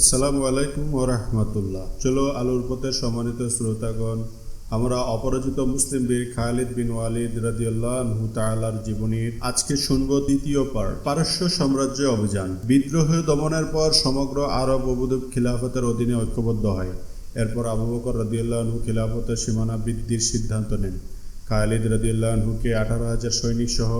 আসসালামু আলাইকুম ও রহমতুল্লাহ। চলো আলোর পথে সম্মানিত শ্রোতাগণ, আমরা অপরাজিত মুসলিম বীর খালিদ বিন ওয়ালিদ রাদিয়াল্লাহু তাআলার জীবনীর আজকে শুনব দ্বিতীয় পার্ট। পারস্য সাম্রাজ্য অভিযান। বিদ্রোহ দমনের পর সমগ্র আরব উপদ্বীপ খিলাফতের অধীনে ঐক্যবদ্ধ হয়। এরপর আবু বকর রাদিয়াল্লাহু খিলাফতের সীমানা বৃদ্ধির সিদ্ধান্ত নেন। খালিদ রাদিয়াল্লাহুকে আঠারো হাজার সৈনিক সহ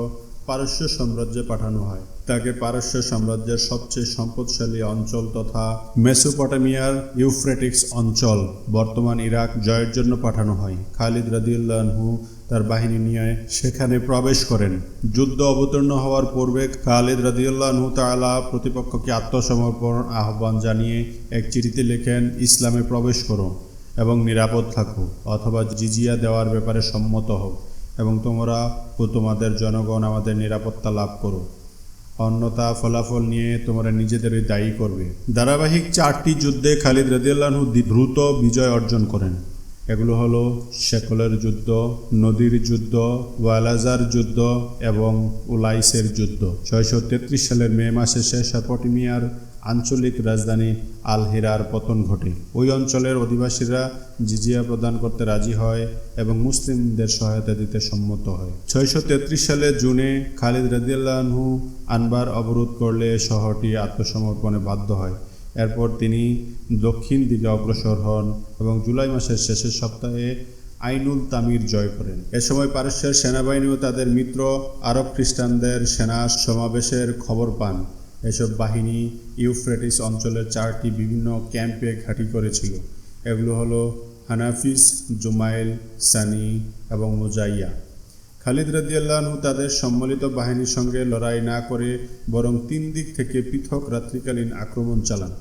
পারস্য সাম্রাজ্যে পাঠানো হয়। তাকে পারস্য সাম্রাজ্যের সবচেয়ে সম্পদশালী অঞ্চল তথা মেসোপটেমিয়ার ইউফ্রেটিক্স অঞ্চল, বর্তমান ইরাক জয়ের জন্য পাঠানো হয়। খালিদ রাদিউল্লাহু তার বাহিনী নিয়ে সেখানে প্রবেশ করেন। যুদ্ধ অবতীর্ণ হওয়ার পূর্বে খালিদ রাদিউল্লাহু তাআলা প্রতিপক্ষকে আত্মসমর্পণ আহ্বান জানিয়ে এক চিঠিতে লেখেন, ইসলামে প্রবেশ করো এবং নিরাপদ থাকো অথবা জিজিয়া দেওয়ার ব্যাপারে সম্মত হও। এবং তোমরা ও তোমাদের জনগণ আমাদের নিরাপত্তা লাভ করো। অন্যতা ফলাফল নিয়ে তোমরা নিজেদেরই দায়ী করবে। ধারাবাহিক চারটি যুদ্ধে খালিদ রাদিয়াল্লাহু দ্রুত বিজয় অর্জন করেন। এগুলো হলো শেকলের যুদ্ধ, নদীর যুদ্ধ, ওয়ালাজার যুদ্ধ এবং উলাইসের যুদ্ধ। ছয়শো তেত্রিশ সালের মে মাসে শেষ শেষাপটিমিয়ার আঞ্চলিক রাজধানী আল হিরার পতন ঘটে। ওই অঞ্চলের অধিবাসীরা জিজিয়া প্রদান করতে রাজি হয় এবং মুসলিমদের সহায়তা দিতে সম্মত হয়। ছয়শো তেত্রিশ সালে জুনে খালিদ রাদিয়াল্লাহু আনবার অবরোধ করলে শহরটি আত্মসমর্পণে বাধ্য হয়। এরপর তিনি দক্ষিণ দিকে অগ্রসর হন এবং জুলাই মাসের শেষের সপ্তাহে আইনুল তামির জয় করেন। এ সময় পারস্যের সেনাবাহিনীও তাদের মিত্র আরব খ্রিস্টানদের সেনা সমাবেশের খবর পান। এসব বাহিনী ইউফ্রেটিস অঞ্চলের চারটি বিভিন্ন ক্যাম্পে ঘাঁটি করেছিল। এগুলো হলো হানাফিস, জুমাইল, সানি এবং মোজাইয়া। খালিদ রাজিয়াল্লাহু তাদের সম্মিলিত বাহিনীর সঙ্গে লড়াই না করে বরং তিন দিক থেকে পৃথক রাত্রিকালীন আক্রমণ চালান।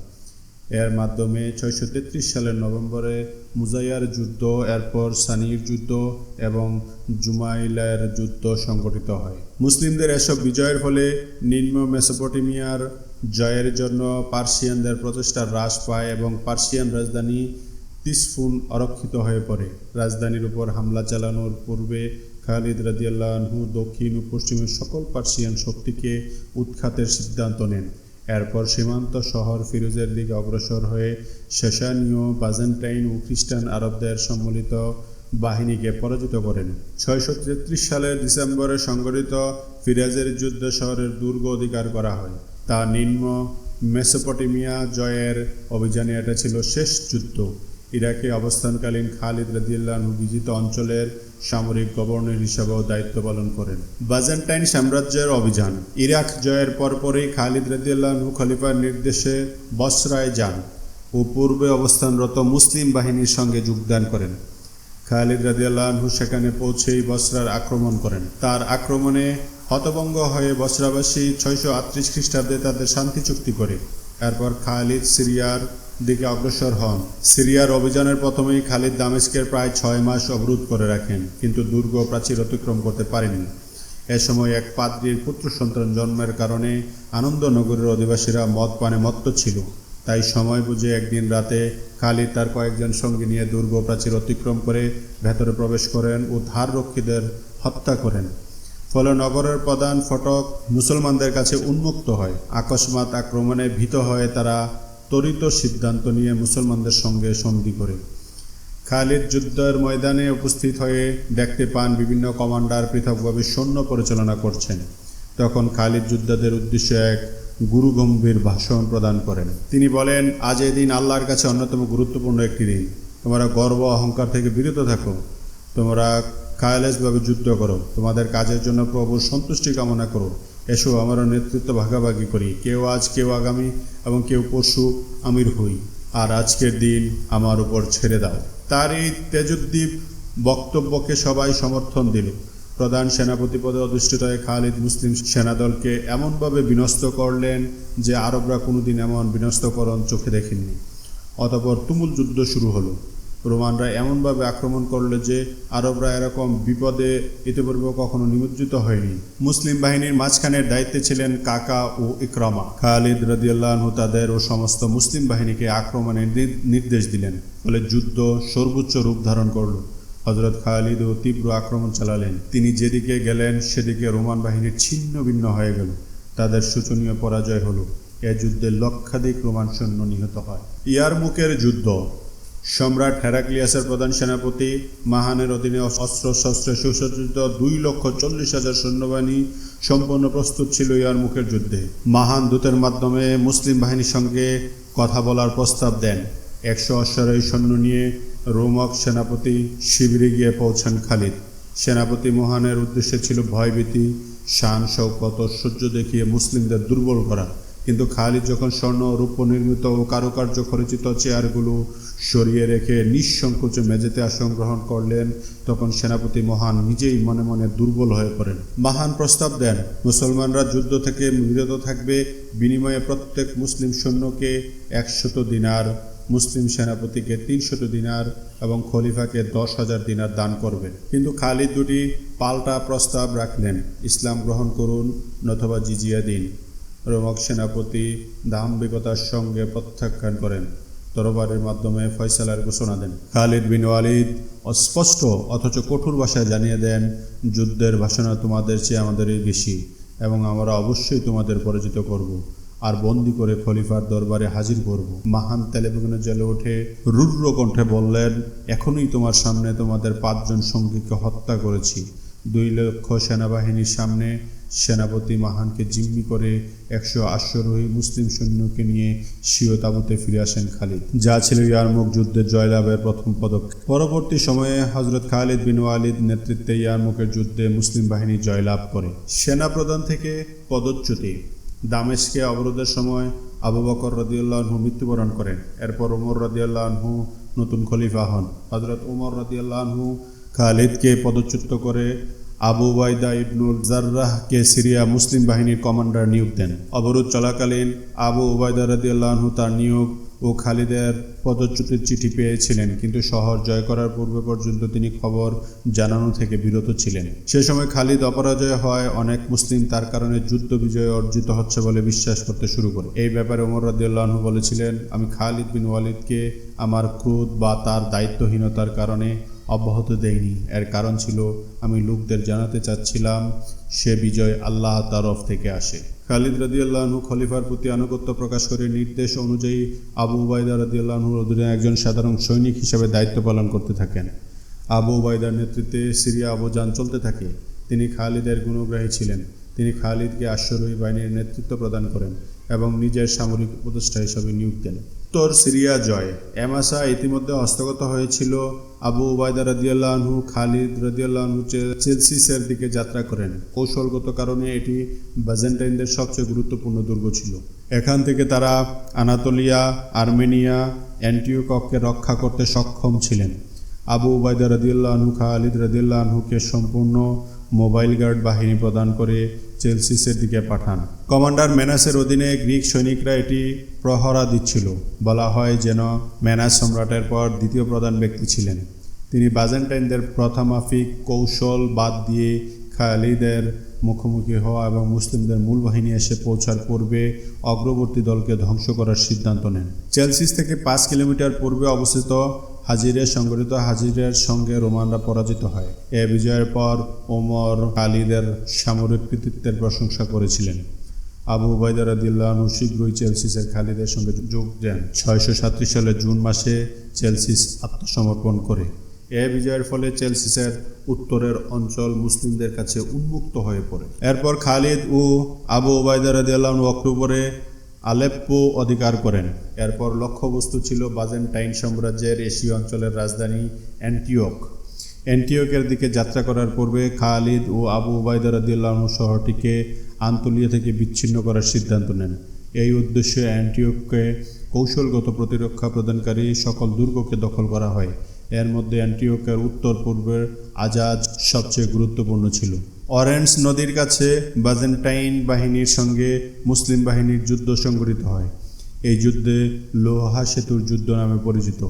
এর মাধ্যমে ছয়শো তেত্রিশ সালের নভেম্বরে মুজাইয়ার যুদ্ধ, এরপর সানির যুদ্ধ এবং জুমাইলের যুদ্ধ সংগঠিত হয়। মুসলিমদের এসব বিজয়ের ফলে নিম্ন মেসোপটেমিয়ার জয়ের জন্য পার্সিয়ানদের প্রচেষ্টা হ্রাস পায় এবং পার্সিয়ান রাজধানী তিসফুন অরক্ষিত হয়ে পড়ে। রাজধানীর উপর হামলা চালানোর পূর্বে খালিদ রাদিয়াল্লাহু দক্ষিণ ও পশ্চিমের সকল পার্সিয়ান শক্তিকে উৎখাতের সিদ্ধান্ত নেন। এরপর সীমান্ত শহর ফিরোজের দিকে অগ্রসর হয়ে শেষানীয় বাজেন্টাইন ও খ্রিস্টান আরবদের সম্মিলিত বাহিনীকে পরাজিত করেন। ছয়শো তেত্রিশ সালের ডিসেম্বরে সংগঠিত ফিরাজের যুদ্ধ শহরের দুর্গ অধিকার করা হয়। তা নিম্ন মেসোপটেমিয়া জয়ের অভিযানে এটা ছিল শেষ যুদ্ধ। ইরাকে অবস্থানকালীন খালিদ রাদিয়াল্লাহু বিজিত অঞ্চলের সামরিক গভর্নর হিসাবেও দায়িত্ব পালন করেন। বাজেন্টাইন সাম্রাজ্যের অভিযান। ইরাক জয়ের পরপরই খালিদ রাদিয়াল্লাহু খলিফার নির্দেশে বসরায় যান ও পূর্বে অবস্থানরত মুসলিম বাহিনীর সঙ্গে যোগদান করেন। খালিদ রাদিয়াল্লাহু সেখানে পৌঁছেই বসরার আক্রমণ করেন। তার আক্রমণে হতভঙ্গ হয়ে বসরাবাসী ছয়শো আটত্রিশ খ্রিস্টাব্দে তাদের শান্তি চুক্তি করে। এরপর খালিদ সিরিয়ার দিকে অগ্রসর হন। সিরিয়ার অভিযানের প্রথমেই খালিদ দামেস্কের প্রায় ছয় মাস অবরোধ করে রাখেন, কিন্তু দুর্গ প্রাচীর অতিক্রম করতে পারেনি। এ সময় এক পাদ্রীর পুত্র সন্তান জন্মের কারণে আনন্দনগরের অধিবাসীরা মদ পানে মত্ত ছিল। তাই সময় বুঝে একদিন রাতে খালিদ তার কয়েকজন সঙ্গী নিয়ে দুর্গ প্রাচীর অতিক্রম করে ভেতরে প্রবেশ করেন ও ধাররক্ষীদের হত্যা করেন। ফলে নগরের প্রধান ফটক মুসলমানদের কাছে উন্মুক্ত হয়। আকস্মাত আক্রমণে ভীত হয়ে তারা ত্বরিত সিদ্ধান্ত নিয়ে মুসলমানদের সঙ্গে সন্ধি করে। খালিদ যুদ্ধের ময়দানে উপস্থিত হয়ে দেখতে পান বিভিন্ন কমান্ডার পৃথকভাবে সৈন্য পরিচালনা করছেন। তখন খালিদ যোদ্ধাদের উদ্দেশ্যে এক গুরুগম্ভীর ভাষণ প্রদান করেন। তিনি বলেন, আজ এই দিন আল্লাহর কাছে অন্যতম গুরুত্বপূর্ণ একটি দিন। তোমরা গর্ব অহংকার থেকে বিরত থাকো। তোমরা কায়ালেসভাবে যুদ্ধ করো। তোমাদের কাজের জন্য প্রভুর সন্তুষ্টি কামনা করো। এসো আমরা নেতৃত্ব ভাগাভাগি করি। কেউ আজ, কেউ আগামী এবং কেউ পরশু আমির হই। আর আজকের দিন আমার উপর ছেড়ে দাও। তার এই তেজুদ্দীপ বক্তব্যকে সবাই সমর্থন দিল। প্রধান সেনাপতি পদে অধিষ্ঠিত খালিদ মুসলিম সেনাদলকে এমনভাবে বিনষ্ট করলেন যে আরবরা কোনোদিন এমন বিনষ্টকরণ চোখে দেখেননি। অতপর তুমুল যুদ্ধ শুরু হলো। রোমানরা এমনভাবে আক্রমণ করল যে আরবরা এরকম বিপদে ইতিপূর্বে কখনো নিমজ্জিত হয়নি। মুসলিম বাহিনীর মাঝখানের দায়িত্বে ছিলেন কাকা ও ইকরামা। খালিদ রদিয়াল্লাহ তাদের ও সমস্ত মুসলিম বাহিনীকে আক্রমণের নির্দেশ দিলেন, ফলে যুদ্ধ সর্বোচ্চ রূপ ধারণ করল। হজরত খালিদ ও তীব্র আক্রমণ চালালেন। তিনি যেদিকে গেলেন, সেদিকে রোমান বাহিনীর ছিন্ন ভিন্ন হয়ে গেল। তাদের শোচনীয় পরাজয় হলো, এ যুদ্ধে লক্ষাধিক রোমান সৈন্য নিহত হয়। ইয়ারমুকের যুদ্ধ সম্রাট হেরাক্লিয়াসের প্রধান সেনাপতি, মাহানের অধীনে অস্ত্র, শস্ত্রে সুসজ্জিত দুই লক্ষ চল্লিশ হাজার সৈন্যবাহিনী সম্পূর্ণ প্রস্তুত ছিল ইয়ার মুখের যুদ্ধে। মাহান দূতের মাধ্যমে মুসলিম বাহিনীর সঙ্গে কথা বলার প্রস্তাব দেন। একশো অশ্বারোহী সৈন্য নিয়ে রোমক সেনাপতি শিবিরে গিয়ে পৌঁছান খালিদ। সেনাপতি মহানের উদ্দেশ্য ছিল ভয়ভীতি, শান শৌকত ঐশ্বর্য দেখিয়ে মুসলিমদের দুর্বল করা। কিন্তু খালিদ যখন স্বর্ণ রূপ নির্মিত ও কারুকার্য খরচিত চেয়ারগুলো সরিয়ে রেখে নিঃসংকোচে মেঝেতে আসন গ্রহণ করলেন, তখন সেনাপতি মহান নিজেই মনে মনে দুর্বল হয়ে পড়েন। মহান প্রস্তাব দেন, মুসলমানরা যুদ্ধ থেকে বিরত থাকবে, বিনিময়ে প্রত্যেক মুসলিম সৈন্যকে একশত দিনার, মুসলিম সেনাপতিকে তিনশত দিনার এবং খলিফাকে দশ হাজার দিনার দান করবে কিন্তু খালিদ দুটি পাল্টা প্রস্তাব রাখলেন, ইসলাম গ্রহণ করুন নথবা জিজিয়া দিন। রোমক সেনাপতি দাম্ভিকতার সঙ্গে প্রত্যাখ্যান করেন। তরবারের মাধ্যমে ফয়সালার ঘোষণা দেন। খালিদ বিন ওয়ালিদ অস্পষ্ট অথচ কঠোর ভাষায় জানিয়ে দেন, যুদ্ধের ভাষণা তোমাদের চেয়ে আমাদেরই বেশি এবং আমরা অবশ্যই তোমাদের পরাজিত করব আর বন্দি করে খলিফার দরবারে হাজির করব। মাহান তেলেবেগুনে জেলে উঠে রুদ্র কণ্ঠে বললেন, এখনই তোমার সামনে তোমাদের পাঁচজন সঙ্গীকে হত্যা করেছি। দুই লক্ষ সেনাবাহিনীর সামনে সেনাপতি মাহানকে জিম্মি করে একশো আশ্বারোহী মুসলিম সৈন্যকে নিয়ে স্বীয় তাবুতে ফিরে আসেন খালিদ। যা ছিল ইয়ারমুখ যুদ্ধের জয়লাভের প্রথম পদক্ষেপ পরবর্তী সময়ে হজরত খালিদ বিন ওয়ালিদ নেতৃত্বে ইয়ারমুখের যুদ্ধে মুসলিম বাহিনী জয়লাভ করে। সেনাপ্রধান থেকে পদচ্যুতি। দামেশকে অবরোধের সময় আবু বকর রদিউল্লাহু মৃত্যুবরণ করেন। এরপর ওমর রদিউল্লাহু নতুন খলিফা হন। হজরত ওমর রদিউল্লাহু খালিদকে পদচ্যুত করে আবু ওয়াইদা ইবনুল জার্রাহকে সিরিয়া মুসলিম বাহিনীর কমান্ডার নিয়োগ দেন। অবরোধ চলাকালীন আবু ওবায়দা রদিউল্লাহু তার নিয়োগ ও খালিদের পদচ্যুতির চিঠি পেয়েছিলেন, কিন্তু শহর জয় করার পূর্বে পর্যন্ত তিনি খবর জানানো থেকে বিরত ছিলেন। সে সময় খালিদ অপরাজয় হয়, অনেক মুসলিম তার কারণে যুদ্ধ বিজয় অর্জিত হচ্ছে বলে বিশ্বাস করতে শুরু করে। এই ব্যাপারে ওমর রদিউল্লাহু বলেছিলেন, আমি খালিদ বিন ওয়ালিদকে, আমার ক্রোধ বা তার দায়িত্বহীনতার কারণে অব্যাহত দেয়নি। এর কারণ ছিল, আমি লোকদের জানাতে চাচ্ছিলাম, সে বিজয় আল্লাহ তরফ থেকে আসে। খালিদ রাদিয়াল্লাহু খলিফার প্রতি আনুগত্য প্রকাশ করে নির্দেশ অনুযায়ী আবু উবাইদা রাদিয়াল্লাহুর অধীনে একজন সাধারণ সৈনিক হিসেবে দায়িত্ব পালন করতে থাকেন। আবু উবাইদার নেতৃত্বে সিরিয়া অভিযান চলতে থাকে। তিনি খালিদের গুণগ্রাহী ছিলেন। তিনি খালিদকে আশ্বরোহী বাহিনীর নেতৃত্ব প্রদান করেন এবং নিজের সামরিক উপদেষ্টা হিসেবে নিয়োগ দেন। উত্তর সিরিয়া জয়। এমাসা ইতিমধ্যে হস্তগত হয়েছিল। আবু উবায়দা রাদিয়াল্লাহু খালিদ রাদিয়াল্লাহু চেলসিসের দিকে যাত্রা করেন। কৌশলগত কারণে এটি বাজেন্টাইনদের সবচেয়ে গুরুত্বপূর্ণ দুর্গ ছিল। এখান থেকে তারা আনাতোলিয়া, আর্মেনিয়া, অ্যান্টিওককে রক্ষা করতে সক্ষম ছিলেন। আবু উবায়দা রাদিয়াল্লাহু খালিদ রাদিয়াল্লাহুকে সম্পূর্ণ মোবাইল গার্ড বাহিনী প্রদান করে চেলসিসের দিকে পাঠান। কমান্ডার ম্যানাসের অধীনে গ্রিক সৈনিকরা এটি প্রহরা দিচ্ছিল। বলা হয় যেন ম্যানাস সম্রাটের পর দ্বিতীয় প্রধান ব্যক্তি ছিলেন। তিনি বাজেন্টাইনদের প্রথামাফিক কৌশল বাদ দিয়ে খালিদের মুখোমুখি হওয়া এবং মুসলিমদের মূল বাহিনী এসে পৌঁছার পূর্বে অগ্রবর্তী দলকে ধ্বংস করার সিদ্ধান্ত নেন। চেলসিস থেকে পাঁচ কিলোমিটার পূর্বে অবস্থিত হাজিরে সংগঠিত হাজিরের সঙ্গে রোমানরা পরাজিত হয়। এ বিজয়ের পর ওমর খালিদের সামরিক কৃতিত্বের প্রশংসা করেছিলেন। আবু উবাইদা রাদিল্লাহু শীঘ্রই চেলসিসের খালিদের সঙ্গে যোগ দেন। ছয়শো সালে জুন মাসে চেলসিস আত্মসমর্পণ করে। এ বিজয়ের ফলে চেলসিসের উত্তরের অঞ্চল মুসলিমদের কাছে উন্মুক্ত হয়ে পড়ে। এরপর খালিদ ও আবু ওবায়দা রাদিয়াল্লাহু অক্টোবরে আলেপ্পো অধিকার করেন। এরপর লক্ষ্যবস্তু ছিল বাজেন্টাইন সাম্রাজ্যের এশীয় অঞ্চলের রাজধানী অ্যান্টিওক। অ্যান্টিওকের দিকে যাত্রা করার পূর্বে খালিদ ও আবু উবায়দা রাদিয়াল্লাহু শহরটিকে আন্তলিয়া থেকে বিচ্ছিন্ন করার সিদ্ধান্ত নেন। এই উদ্দেশ্যে অ্যান্টিওককে কৌশলগত প্রতিরক্ষা প্রদানকারী সকল দুর্গকে দখল করা হয়। এর মধ্যে অ্যান্টিওকের উত্তর পূর্বের আজাদ সবচেয়ে গুরুত্বপূর্ণ ছিল। অরেঞ্জ নদীর কাছে বাজেন্টাইন বাহিনীর সঙ্গে মুসলিম বাহিনীর যুদ্ধ সংঘটিত হয়। এই যুদ্ধে লোহা সেতুর যুদ্ধ নামে পরিচিত।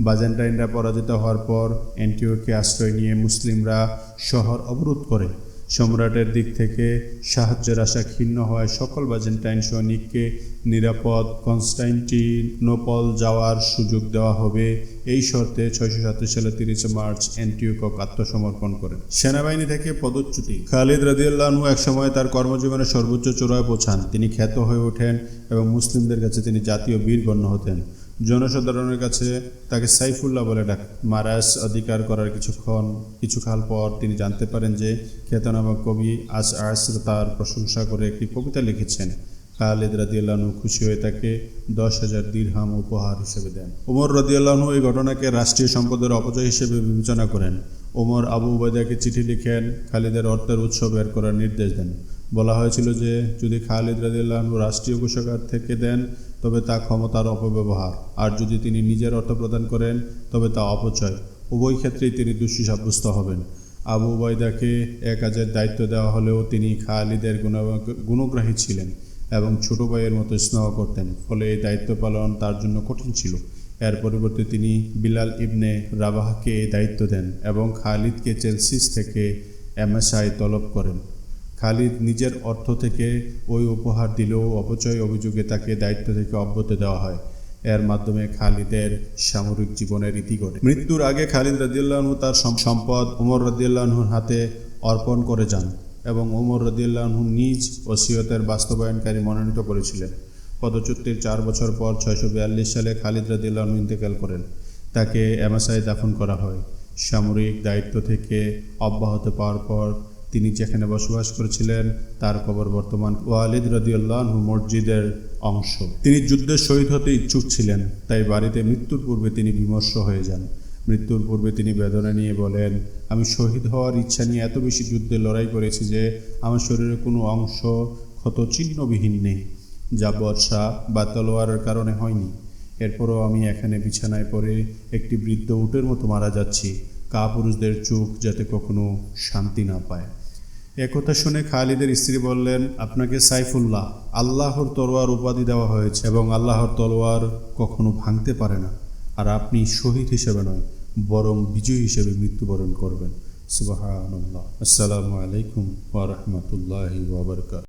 বাজেন্টাইনরা পরাজিত হওয়ার পর অ্যান্টিওকে আশ্রয় নিয়ে মুসলিমরা শহর অবরোধ করে। সম্রাটের দিক থেকে সাহায্যের আশা ক্ষীণ হওয়ায় সকল বাজেন্টাইন সৈনিককে নিরাপদ কনস্টাইনটিনোপল যাওয়ার সুযোগ দেওয়া হবে। এই শর্তে ছয়শো সাতাশ সালে তিরিশে মার্চ অ্যান্টিওকক আত্মসমর্পণ করেন। সেনাবাহিনী থেকে পদচ্যুতি। খালিদ রাদিয়াল্লাহু একসময় তার কর্মজীবনে সর্বোচ্চ চূড়ায় পৌঁছান। তিনি খ্যাত হয়ে ওঠেন এবং মুসলিমদের কাছে তিনি জাতীয় বীর গণ্য হতেন। জনসাধারণের কাছে তাকে সাইফুল্লাহ বলে ডাক। মারাস অধিকার করার কিছুক্ষণ কিছুকাল পর তিনি জানতে পারেন যে খ্যাতনামা কবি আস আস তার প্রশংসা করে একটি কবিতা লিখেছেন। খালেদ রাদিয়াল্লাহু খুশি হয়ে তাকে দশ হাজার দিরহাম উপহার হিসেবে দেন। ওমর রাদিয়াল্লাহু এই ঘটনাকে রাষ্ট্রীয় সম্পদের অপচয় হিসেবে বিবেচনা করেন। ওমর আবু উবায়দাকে চিঠি লিখেন, খালিদের অর্থের উৎস বের করার নির্দেশ দেন। বলা হয়েছিল যে, যদি খালিদ রাদিয়াল্লাহু রাষ্ট্রীয় কোষাগার থেকে দেন তবে তা ক্ষমতার অপব্যবহার। আর যদি তিনি নিজের অর্থ প্রদান করেন, তবে তা অপচয়। উভয় ক্ষেত্রেই তিনি দোষী সাব্যস্ত হবেন। আবু উবায়দাকে এ কাজের দায়িত্ব দেওয়া হলেও তিনি খালিদের গুণ- গুণগ্রাহী ছিলেন এবং ছোট ভাইয়ের মতো স্নেহ করতেন। ফলে এই দায়িত্ব পালন তার জন্য কঠিন ছিল। এর পরিবর্তে তিনি বিলাল ইবনে রাবাহকে এই দায়িত্ব দেন এবং খালিদকে চেলসিস থেকে এমএসআই তলব করেন। খালিদ নিজের অর্থ থেকে ওই উপহার দিলেও অপচয় অভিযোগে তাকে দায়িত্ব থেকে অব্যাহতি দেওয়া হয়। এর মাধ্যমে খালিদের সামরিক জীবনের ইতি ঘটে মৃত্যুর আগে খালিদ রাদিয়াল্লাহু তার সম্পদ ওমর রাদিয়াল্লাহুর হাতে অর্পণ করে যান এবং ওমর রাদিয়াল্লাহু নিজ ওসিয়তের বাস্তবায়নকারী মনোনীত করেছিলেন। পদচ্যুতির চার বছর পর ছয়শো বিয়াল্লিশ সালে খালিদ রাদিয়াল্লাহু ইন্তেকাল করেন। তাকে এমএসআই দাফন করা হয়। সামরিক দায়িত্ব থেকে অব্যাহত পাওয়ার পর তিনি যেখানে বসবাস করেছিলেন, তার কবর বর্তমান ওয়ালিদ রদিউল্লাহ মসজিদের অংশ। তিনি যুদ্ধে শহীদ হতে ইচ্ছুক ছিলেন, তাই বাড়িতে মৃত্যুর পূর্বে তিনি বিমর্ষ হয়ে যান। মৃত্যুর পূর্বে তিনি বেদনা নিয়ে বলেন, আমি শহীদ হওয়ার ইচ্ছা নিয়ে এত বেশি যুদ্ধে লড়াই করেছি যে, আমার শরীরের কোনো অংশ ক্ষত চিহ্নবিহীন নেই। যা বর্ষা বা তলোয়ারের কারণে হয়নি। এরপরও আমি এখানে বিছানায় পড়ে একটি বৃদ্ধ উটের মতো মারা যাচ্ছি। কাপুরুষদের চোখ যাতে কখনো শান্তি না পায়। একথা শুনে খালিদের স্ত্রী বললেন, আপনাকে সাইফুল্লাহ, আল্লাহর তলোয়ার উপাধি দেওয়া হয়েছে এবং আল্লাহর তলোয়ার কখনো ভাঙতে পারে না। আর আপনি শহীদ হিসেবে নয়, বরং বিজয়ী হিসেবে মৃত্যুবরণ করবেন। সুবাহ আসসালামু আলাইকুম ওয়া রাহমাতুল্লাহি ওয়া বারাকাতুহু।